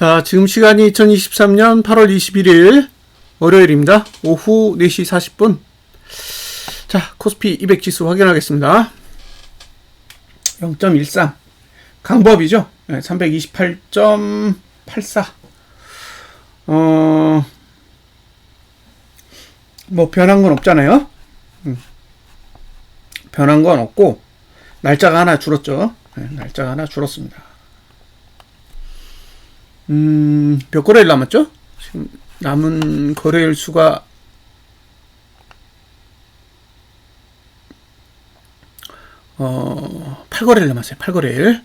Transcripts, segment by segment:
자, 지금 시간이 2023년 8월 21일 월요일입니다. 오후 4시 40분. 자, 코스피 200 지수 확인하겠습니다. 0.13. 강법이죠? 328.84. 어, 뭐, 변한 건 없잖아요? 음. 변한 건 없고, 날짜가 하나 줄었죠? 네, 날짜가 하나 줄었습니다. 음, 몇 거래일 남았죠? 지금 남은 거래일 수가 어, 8거래일 남았어요. 8거래일.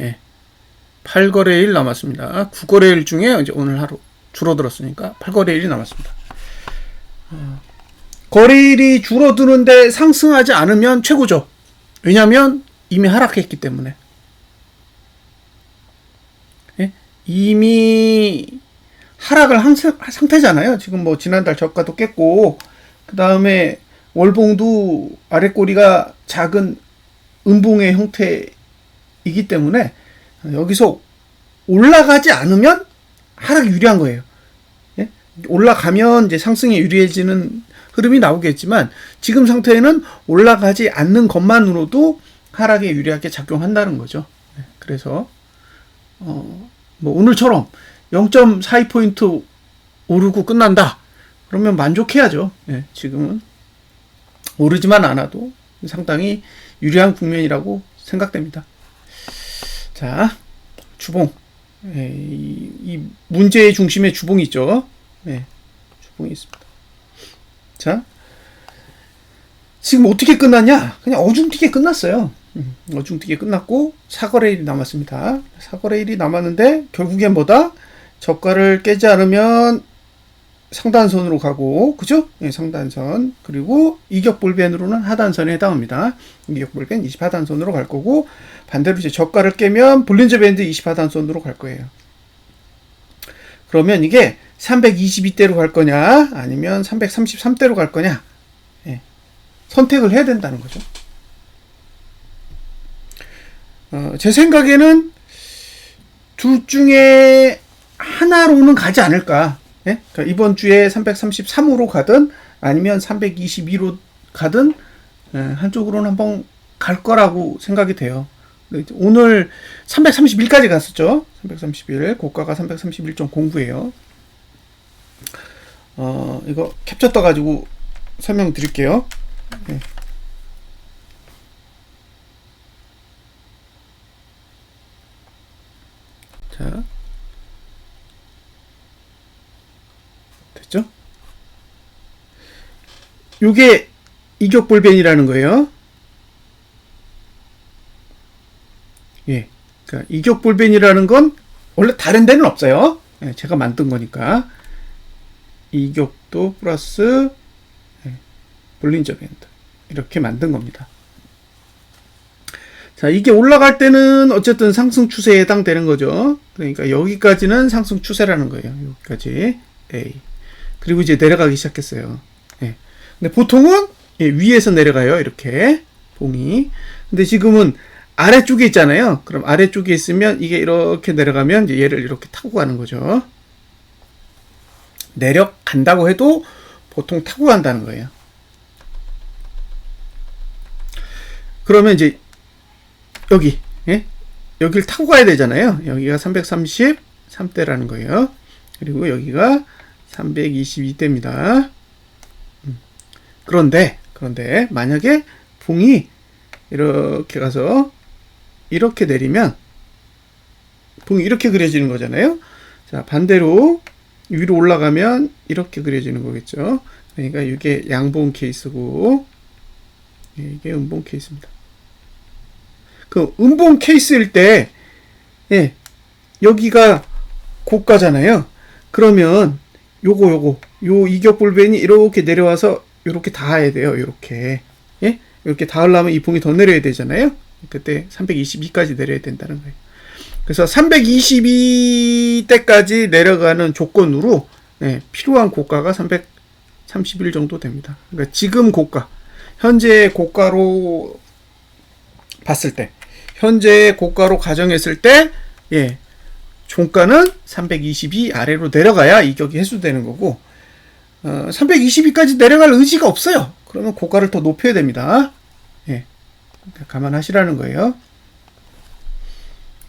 예. 8거래일 남았습니다. 9거래일 중에 이제 오늘 하루 줄어들었으니까 8거래일이 남았습니다. 어, 거래일이 줄어드는데 상승하지 않으면 최고죠. 왜냐하면 이미 하락했기 때문에. 예? 이미 하락을 한 상태잖아요. 지금 뭐 지난달 저가도 깼고 그 다음에 월봉도 아래 꼬리가 작은 음봉의 형태이기 때문에 여기서 올라가지 않으면 하락이 유리한 거예요. 예? 올라가면 이제 상승에 유리해지는 흐름이 나오겠지만 지금 상태에는 올라가지 않는 것만으로도 하락에 유리하게 작용한다는 거죠. 네, 그래서 어, 뭐 오늘처럼 0.42포인트 오르고 끝난다. 그러면 만족해야죠. 예, 지금은 오르지만 않아도 상당히 유리한 국면이라고 생각됩니다. 자, 주봉. 예, 이, 이, 문제의 중심에 주봉이 있죠. 예, 주봉이 있습니다. 자, 지금 어떻게 끝났냐? 그냥 어중뛰게 끝났어요. 음, 어중뛰게 끝났고 사거래일이 남았습니다. 사거래일이 남았는데 결국엔 뭐다? 저가를 깨지 않으면 상단선으로 가고 그죠? 네, 상단선 그리고 이격볼벤으로는 하단선에 해당합니다. 이격볼벤 20하단선으로 갈 거고 반대로 이제 저가를 깨면 볼린저 밴드 20하단선으로 갈 거예요. 그러면 이게 322대로 갈 거냐 아니면 333대로 갈 거냐 네, 선택을 해야 된다는 거죠. 어, 제 생각에는 둘 중에 하나로는 가지 않을까. 예? 그러니까 이번 주에 333으로 가든 아니면 322로 가든 예, 한쪽으로는 한번 갈 거라고 생각이 돼요. 오늘 331까지 갔었죠. 331 고가가 331.09예요. 어 이거 캡처 떠가지고 설명 드릴게요. 예. 자. 됐죠? 요게 이격볼벤이라는 거예요. 예. 그러니까 이격볼벤이라는 건 원래 다른 데는 없어요. 예, 제가 만든 거니까. 이격도 플러스 예, 볼린저 밴드. 이렇게 만든 겁니다. 자, 이게 올라갈 때는 어쨌든 상승 추세에 해당되는 거죠. 그러니까 여기까지는 상승 추세라는 거예요. 여기까지. A. 그리고 이제 내려가기 시작했어요. 예. 근데 보통은 예, 위에서 내려가요. 이렇게. 봉이. 근데 지금은 아래쪽에 있잖아요. 그럼 아래쪽에 있으면 이게 이렇게 내려가면 얘를 이렇게 타고 가는 거죠. 내려간다고 해도 보통 타고 간다는 거예요. 그러면 이제 여기 예? 여기를 타고 가야 되잖아요. 여기가 333대라는 거예요. 그리고 여기가 322대입니다. 음. 그런데 그런데 만약에 봉이 이렇게 가서 이렇게 내리면 봉이 이렇게 그려지는 거잖아요. 자 반대로 위로 올라가면 이렇게 그려지는 거겠죠. 그러니까 이게 양봉 케이스고 이게 음봉 케이스입니다. 그 음봉 케이스일 때, 예, 여기가 고가잖아요. 그러면 요거 요거 요 이격 볼벤이 이렇게 내려와서 이렇게 닿아야 돼요. 이렇게 예, 이렇게 닿으려면 이 봉이 더 내려야 되잖아요. 그때 322까지 내려야 된다는 거예요. 그래서 322대까지 내려가는 조건으로 예, 필요한 고가가 331 정도 됩니다. 그러니까 지금 고가, 현재 고가로 봤을 때 현재 고가로 가정했을 때, 예, 종가는 320이 아래로 내려가야 이격이 해소되는 거고 어, 322까지 내려갈 의지가 없어요. 그러면 고가를 더 높여야 됩니다. 예. 감안하시라는 거예요.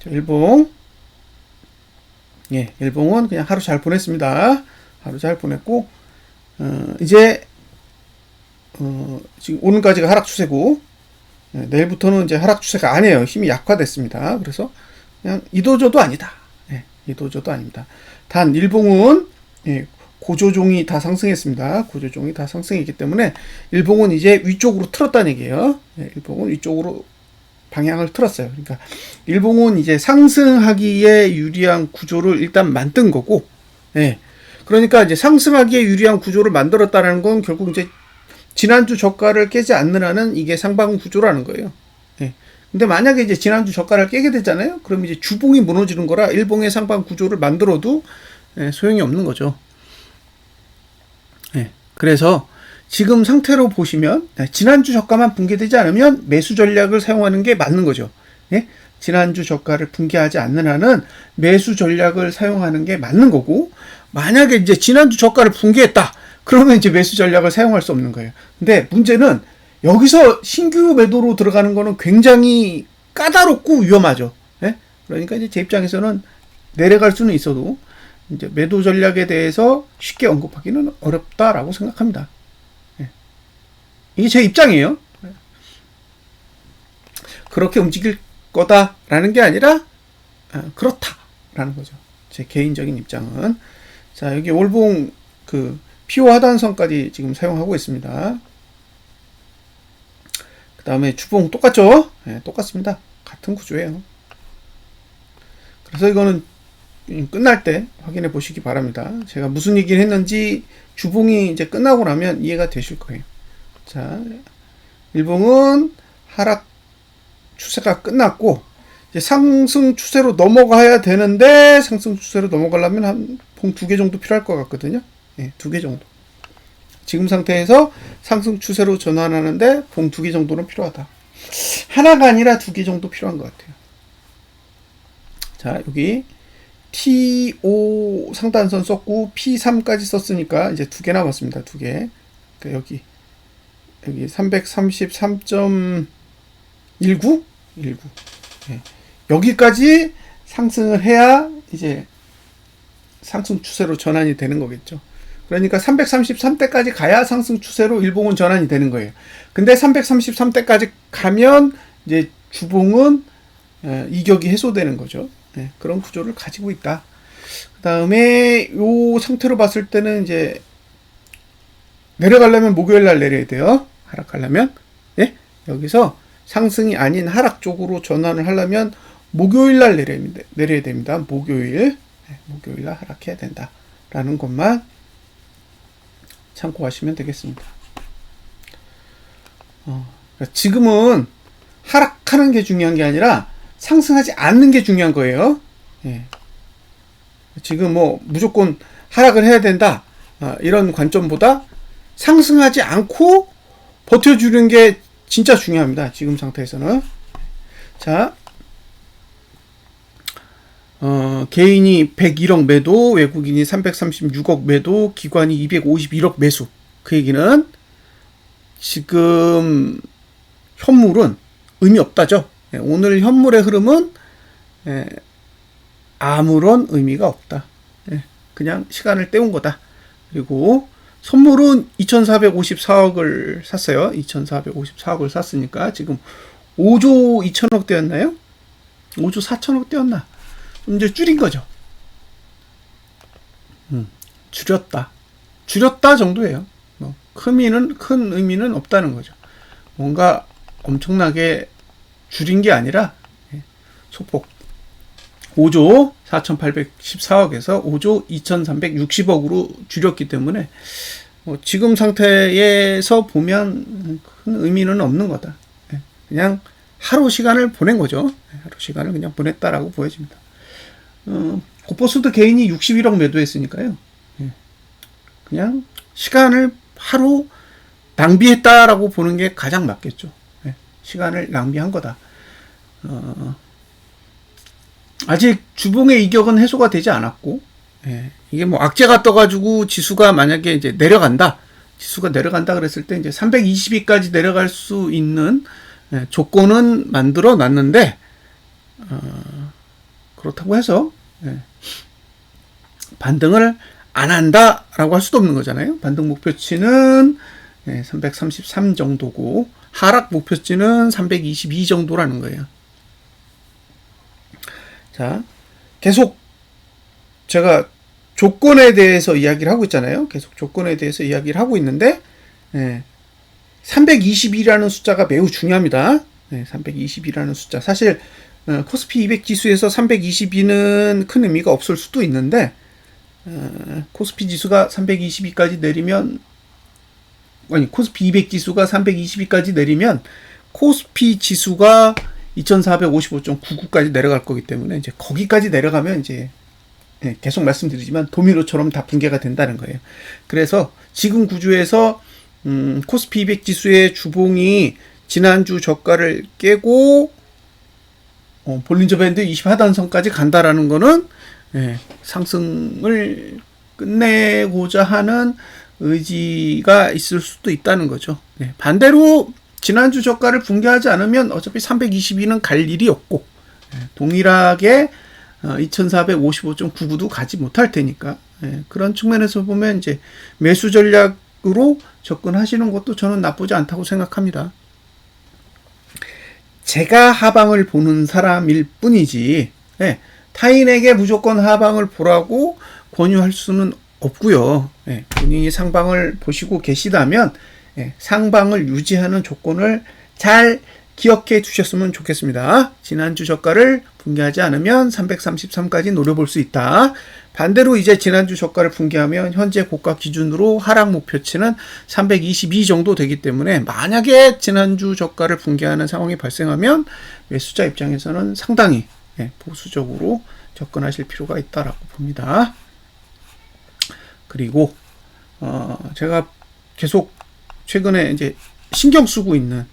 자, 일봉. 예, 일봉은 그냥 하루 잘 보냈습니다. 하루 잘 보냈고, 어, 이제, 어, 지금 오늘까지가 하락 추세고, 예, 내일부터는 이제 하락 추세가 아니에요. 힘이 약화됐습니다. 그래서 그냥 이도저도 아니다. 예, 이도저도 아닙니다. 단, 일봉은, 예, 고조종이 다 상승했습니다. 고조종이 다 상승했기 때문에 일봉은 이제 위쪽으로 틀었다는 얘기예요. 예, 일봉은 위쪽으로 방향을 틀었어요. 그러니까 일봉은 이제 상승하기에 유리한 구조를 일단 만든 거고, 예. 그러니까 이제 상승하기에 유리한 구조를 만들었다는 건 결국 이제 지난주 저가를 깨지 않는 이게 상방 구조라는 거예요. 예. 근데 만약에 이제 지난주 저가를 깨게 되잖아요. 그럼 이제 주봉이 무너지는 거라 일봉의 상방 구조를 만들어도 예, 소용이 없는 거죠. 예. 그래서 지금 상태로 보시면 네, 지난주 저가만 붕괴되지 않으면 매수 전략을 사용하는 게 맞는 거죠. 예? 지난주 저가를 붕괴하지 않는 한은 매수 전략을 사용하는 게 맞는 거고 만약에 이제 지난주 저가를 붕괴했다. 그러면 이제 매수 전략을 사용할 수 없는 거예요. 근데 문제는 여기서 신규 매도로 들어가는 거는 굉장히 까다롭고 위험하죠. 예? 그러니까 이제 제 입장에서는 내려갈 수는 있어도 이제 매도 전략에 대해서 쉽게 언급하기는 어렵다라고 생각합니다. 예. 이게 제 입장이에요. 그렇게 움직일 거다라는 게 아니라 아, 그렇다라는 거죠. 제 개인적인 입장은 자 여기 올봉 그 피오 하단선까지 지금 사용하고 있습니다. 그 다음에 주봉 똑같죠? 네, 똑같습니다. 같은 구조예요. 그래서 이거는 끝날 때 확인해 보시기 바랍니다. 제가 무슨 얘기를 했는지 주봉이 이제 끝나고 나면 이해가 되실 거예요. 자, 일봉은 하락 추세가 끝났고 이제 상승 추세로 넘어가야 되는데 상승 추세로 넘어가려면 한 봉 두 개 정도 필요할 것 같거든요. 예, 두 개 정도. 지금 상태에서 상승 추세로 전환하는데 봉 두 개 정도는 필요하다. 하나가 아니라 두 개 정도 필요한 것 같아요. 자, 여기 T5 상단선 썼고 P3까지 썼으니까 이제 두 개 남았습니다. 두 개. 그러니까 여기 여기 333.19 19. 예. 여기까지 상승을 해야 이제 상승 추세로 전환이 되는 거겠죠. 그러니까 333대까지 가야 상승 추세로 일봉은 전환이 되는 거예요. 근데 333대까지 가면 이제 주봉은 어, 이격이 해소되는 거죠. 네, 그런 구조를 가지고 있다. 그 다음에 요 상태로 봤을 때는 이제 내려가려면 목요일 날 내려야 돼요. 하락하려면. 예? 여기서 상승이 아닌 하락 쪽으로 전환을 하려면 목요일 날 내려야, 내려야 됩니다. 목요일. 네, 목요일 날 하락해야 된다. 라는 것만 참고하시면 되겠습니다. 어, 그러니까 지금은 하락하는 게 중요한 게 아니라 상승하지 않는 게 중요한 거예요. 예. 지금 뭐 무조건 하락을 해야 된다 아, 이런 관점보다 상승하지 않고 버텨주는 게 진짜 중요합니다. 지금 상태에서는 자 어, 개인이 101억 매도, 외국인이 336억 매도, 기관이 251억 매수. 그 얘기는 지금 현물은 의미 없다죠. 예, 오늘 현물의 흐름은 예, 아무런 의미가 없다. 예, 그냥 시간을 때운 거다. 그리고 선물은 2,454억을 샀어요. 2,454억을 샀으니까 지금 5조 2천억 대였나요? 5조 4천억 대였나? 이제 줄인 거죠. 음, 줄였다. 줄였다 정도예요. 뭐, 큰 의미는, 큰 의미는 없다는 거죠. 뭔가 엄청나게 줄인 게 아니라 예, 소폭 5조 4,814억에서 5조 2,360억으로 줄였기 때문에 뭐 지금 상태에서 보면 큰 의미는 없는 거다. 예, 그냥 하루 시간을 보낸 거죠. 예, 하루 시간을 그냥 보냈다라고 보여집니다. 어, 고퍼스도 개인이 61억 매도했으니까요. 그냥 시간을 하루 낭비했다라고 보는 게 가장 맞겠죠. 시간을 낭비한 거다. 어, 아직 주봉의 이격은 해소가 되지 않았고, 예, 이게 뭐 악재가 떠가지고 지수가 만약에 이제 내려간다, 지수가 내려간다 그랬을 때 이제 320위까지 내려갈 수 있는 예, 조건은 만들어 놨는데, 어, 그렇다고 해서, 예, 반등을 안 한다라고 할 수도 없는 거잖아요. 반등 목표치는 333 정도고 하락 목표치는 322 정도라는 거예요. 자, 계속 제가 조건에 대해서 이야기를 하고 있잖아요. 계속 조건에 대해서 이야기를 하고 있는데, 예, 322라는 숫자가 매우 중요합니다. 예, 322라는 숫자. 사실, 어, 코스피 200 지수에서 322는 큰 의미가 없을 수도 있는데, 어, 코스피 지수가 322까지 내리면, 아니, 코스피 200 지수가 322까지 내리면, 코스피 지수가 2455.99까지 내려갈 거기 때문에 이제 거기까지 내려가면 이제 예, 계속 말씀드리지만 도미노처럼 다 붕괴가 된다는 거예요. 그래서 지금 구조에서 음, 코스피 200 지수의 주봉이 지난주 저가를 깨고 어, 볼린저 밴드 20 하단선까지 간다라는 거는 예, 상승을 끝내고자 하는 의지가 있을 수도 있다는 거죠. 예, 반대로 지난주 저가를 붕괴하지 않으면 어차피 322는 갈 일이 없고 예, 동일하게 2455.99도 어, 가지 못할 테니까 예, 그런 측면에서 보면 이제 매수 전략으로 접근하시는 것도 저는 나쁘지 않다고 생각합니다. 제가 하방을 보는 사람일 뿐이지 예, 타인에게 무조건 하방을 보라고 권유할 수는 없고요. 본인이 상방을 보시고 계시다면 예, 상방을 유지하는 조건을 잘 기억해 주셨으면 좋겠습니다. 지난주 저가를 붕괴하지 않으면 333까지 노려볼 수 있다. 반대로 이제 지난주 저가를 붕괴하면 현재 고가 기준으로 하락 목표치는 322 정도 되기 때문에 만약에 지난주 저가를 붕괴하는 상황이 발생하면 매수자 입장에서는 상당히 예, 보수적으로 접근하실 필요가 있다라고 봅니다. 그리고 어 제가 계속 최근에 이제 신경 쓰고 있는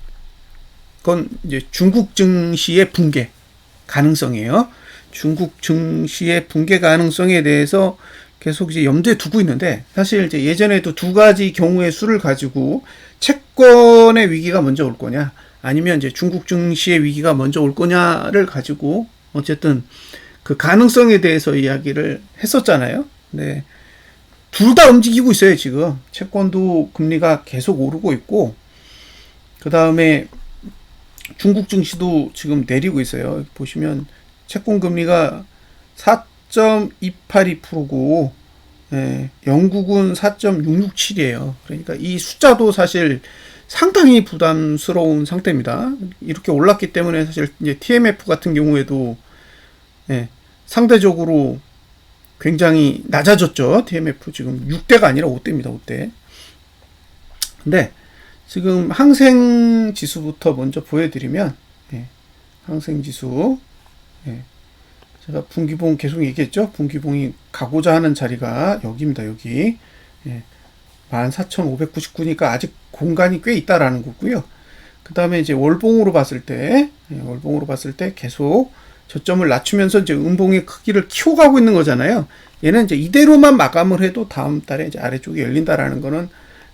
건 이제 중국 증시의 붕괴 가능성이에요. 중국 증시의 붕괴 가능성에 대해서 계속 이제 염두에 두고 있는데 사실 이제 예전에도 두 가지 경우의 수를 가지고 채권의 위기가 먼저 올 거냐 아니면 이제 중국 증시의 위기가 먼저 올 거냐를 가지고 어쨌든 그 가능성에 대해서 이야기를 했었잖아요. 네. 둘 다 움직이고 있어요, 지금. 채권도 금리가 계속 오르고 있고, 그 다음에 중국 증시도 지금 내리고 있어요. 보시면 채권 금리가 4.282%고, 예, 영국은 4.667이에요. 그러니까 이 숫자도 사실 상당히 부담스러운 상태입니다. 이렇게 올랐기 때문에 사실 이제 TMF 같은 경우에도 예, 상대적으로 굉장히 낮아졌죠. TMF 지금 6대가 아니라 5대입니다. 5대. 근데 지금 항생 지수부터 먼저 보여드리면 예, 항생 지수 예, 제가 분기봉 계속 얘기했죠. 분기봉이 가고자 하는 자리가 여기입니다. 여기 예, 14,599니까 아직 공간이 꽤 있다라는 거고요. 그 다음에 이제 월봉으로 봤을 때 예, 월봉으로 봤을 때 계속 저점을 낮추면서 이제 음봉의 크기를 키워가고 있는 거잖아요. 얘는 이제 이대로만 마감을 해도 다음 달에 이제 아래쪽이 열린다라는 거는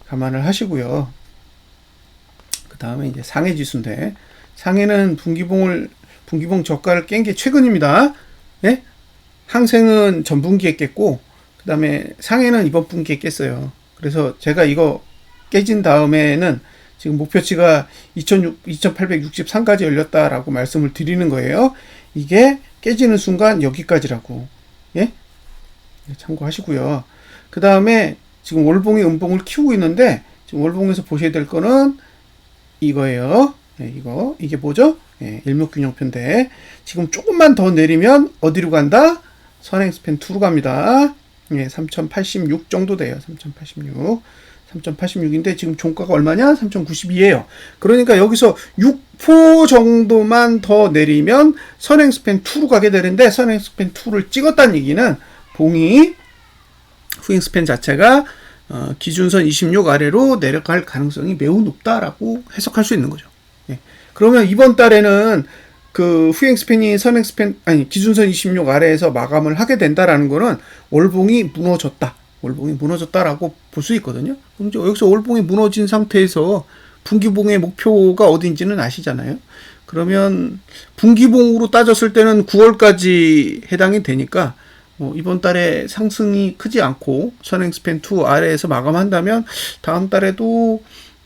감안을 하시고요. 그 다음에 이제 상해 지수인데 상해는 분기봉을 분기봉 저가를 깬 게 최근입니다. 예? 항생은 전분기에 깼고 그 다음에 상해는 이번 분기에 깼어요. 그래서 제가 이거 깨진 다음에는 지금 목표치가 2863까지 열렸다라고 말씀을 드리는 거예요. 이게 깨지는 순간 여기까지라고. 예? 네, 참고하시고요. 그 다음에 지금 월봉이 음봉을 키우고 있는데 지금 월봉에서 보셔야 될 거는 이거예요. 네, 이거 이게 뭐죠? 네, 일목균형표인데 지금 조금만 더 내리면 어디로 간다? 선행스팬 2로 갑니다. 예, 3086 정도 돼요. 3086. 3.86인데 지금 종가가 얼마냐? 3.92예요. 그러니까 여기서 6포 정도만 더 내리면 선행 스팬 2로 가게 되는데 선행 스팬 2를 찍었다는 얘기는 봉이 후잉 스팬 자체가 어, 기준선 26 아래로 내려갈 가능성이 매우 높다라고 해석할 수 있는 거죠. 예. 그러면 이번 달에는 그 후행 스팬이 선행 스팬 아니 기준선 26 아래에서 마감을 하게 된다라는 거는 월봉이 무너졌다. 월봉이 무너졌다라고 볼 수 있거든요. 그럼 이제 여기서 월봉이 무너진 상태에서 분기봉의 목표가 어딘지는 아시잖아요. 그러면 분기봉으로 따졌을 때는 9월까지 해당이 되니까 뭐 이번 달에 상승이 크지 않고 선행 스팬 2 아래에서 마감한다면 다음 달에도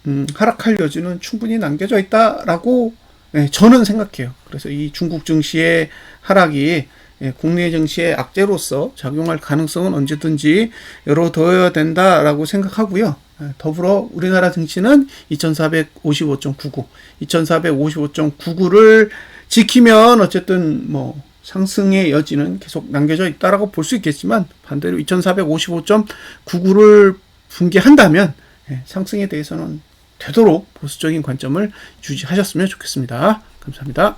음, 하락할 여지는 충분히 남겨져 있다라고 예, 저는 생각해요. 그래서 이 중국 증시의 하락이 예, 국내 증시의 악재로서 작용할 가능성은 언제든지 열어둬야 된다라고 생각하고요. 예, 더불어 우리나라 증시는 2455.99, 2455.99를 지키면 어쨌든 뭐 상승의 여지는 계속 남겨져 있다라고 볼 수 있겠지만 반대로 2455.99를 붕괴한다면 예, 상승에 대해서는 되도록 보수적인 관점을 유지하셨으면 좋겠습니다. 감사합니다.